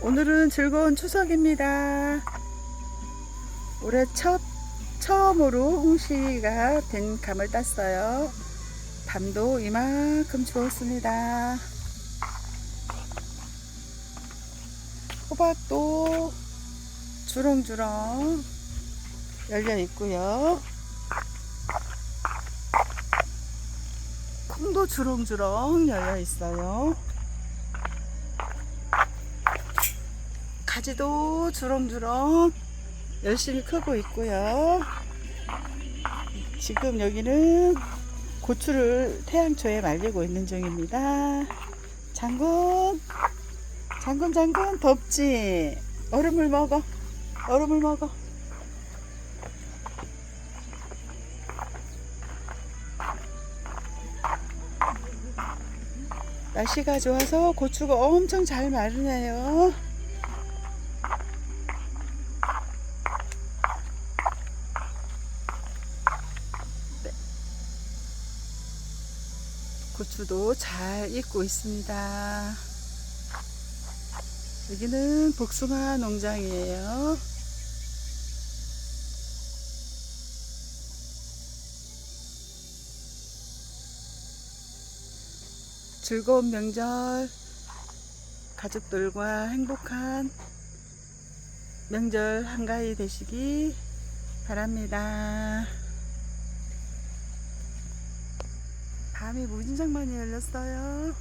오늘은 즐거운 추석입니다. 올해 첫 처음으로 홍시가 된 감을 땄어요. 밤도 이만큼 주었습니다. 호박도 주렁주렁 열려 있고요. 콩도 주렁주렁 열려 있어요. 가지도 주렁주렁 열심히 크고 있고요. 지금 여기는 고추를 태양초에 말리고 있는 중입니다. 장군, 장군, 장군, 덥지? 얼음을 먹어. 얼음을 먹어. 날씨가 좋아서 고추가 엄청 잘 마르네요. 고추도 잘 익고 있습니다. 여기는 복숭아 농장이에요. 즐거운 명절, 가족들과 행복한 명절 한가위 되시기 바랍니다. 밤이 무진장 많이 열렸어요.